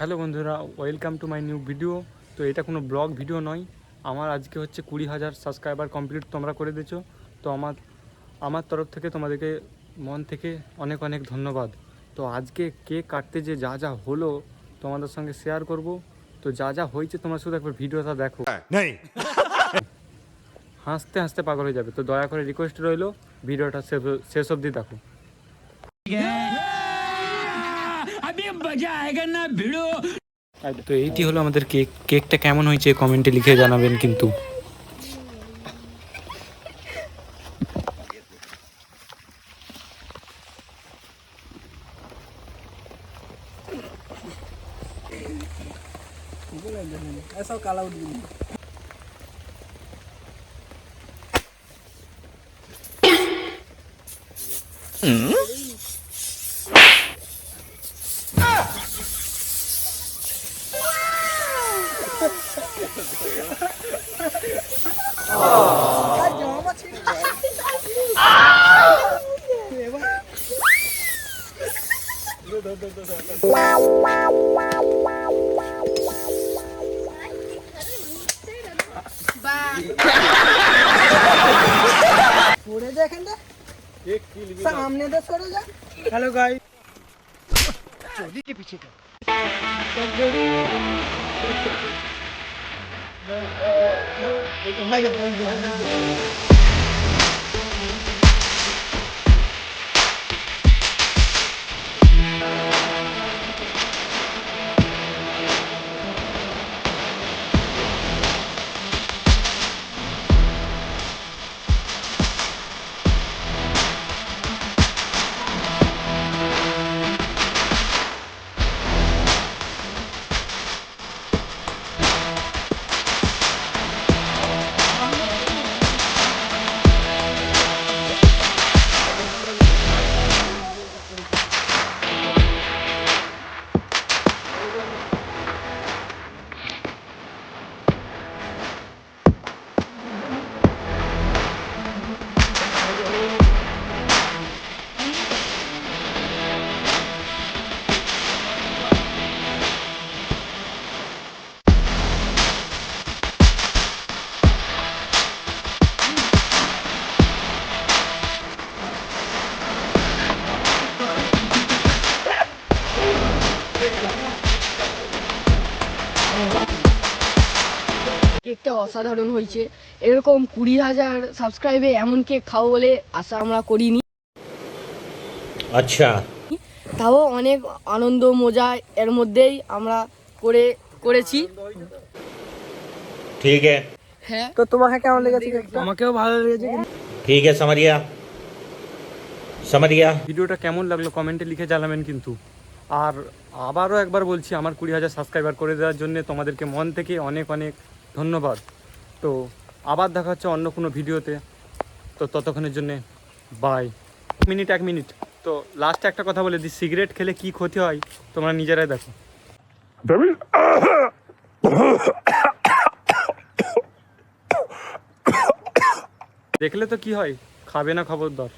Hello বন্ধুরা welcome to my new video তো এটা কোনো ব্লগ ভিডিও নয়। আমার আজকে হচ্ছে কুড়ি হাজার সাবস্ক্রাইবার কমপ্লিট তোমরা করে দিয়েছ। তো আমার আমার তরফ থেকে তোমাদেরকে মন থেকে অনেক অনেক ধন্যবাদ। তো আজকে কেক কাটতে যে যা যা হলো তোমাদের সঙ্গে শেয়ার করব। তো যা যা হয়েছে তোমরা শুধু একবার ভিডিওটা দেখো। হাসতে হাসতে পাগল হয়ে যাবে। তো দয়া করে রিকোয়েস্ট রইল ভিডিওটা শেষ শেষ অবধি দেখো। তো এইটি হলো আমাদের কেক কেকটা কেমন হয়েছে কমেন্টে লিখে জানাবেন কিন্তু। সরে যা এখানটা সামনে তো সরে যা হ্যালো গাই 我还想喝一个 কেকটা অসাধারণ হয়েছে। এরকম কুড়ি হাজার সাবস্ক্রাইবে এমন কেক খাও বলে আশা আমরা করিনি। আচ্ছা। তাও অনেক আনন্দ মজা এর মধ্যেই আমরা করে করেছি। ঠিক হ্যাঁ। তো তোমাকে কেমন লেগেছে আমাকেও ভালো লেগেছে ঠিক আছে সামারিয়া। সামারিয়া। ভিডিওটা কেমন লাগল কমেন্টে লিখে জানাবেন কিন্তু। আর আবারও একবার বলছি আমার কুড়ি হাজার সাবস্ক্রাইবার করে দেওয়ার জন্য তোমাদেরকে মন থেকে অনেক অনেক ধন্যবাদ। তো আবার দেখা হচ্ছে অন্য কোনো ভিডিওতে। তো ততক্ষণের জন্যে বাই মিনিট এক মিনিট। তো লাস্টে একটা কথা বলে দিই সিগারেট খেলে কি ক্ষতি হয় তোমরা নিজেরাই দেখো। দেখলে তো কি হয় খাবে না খবরদার।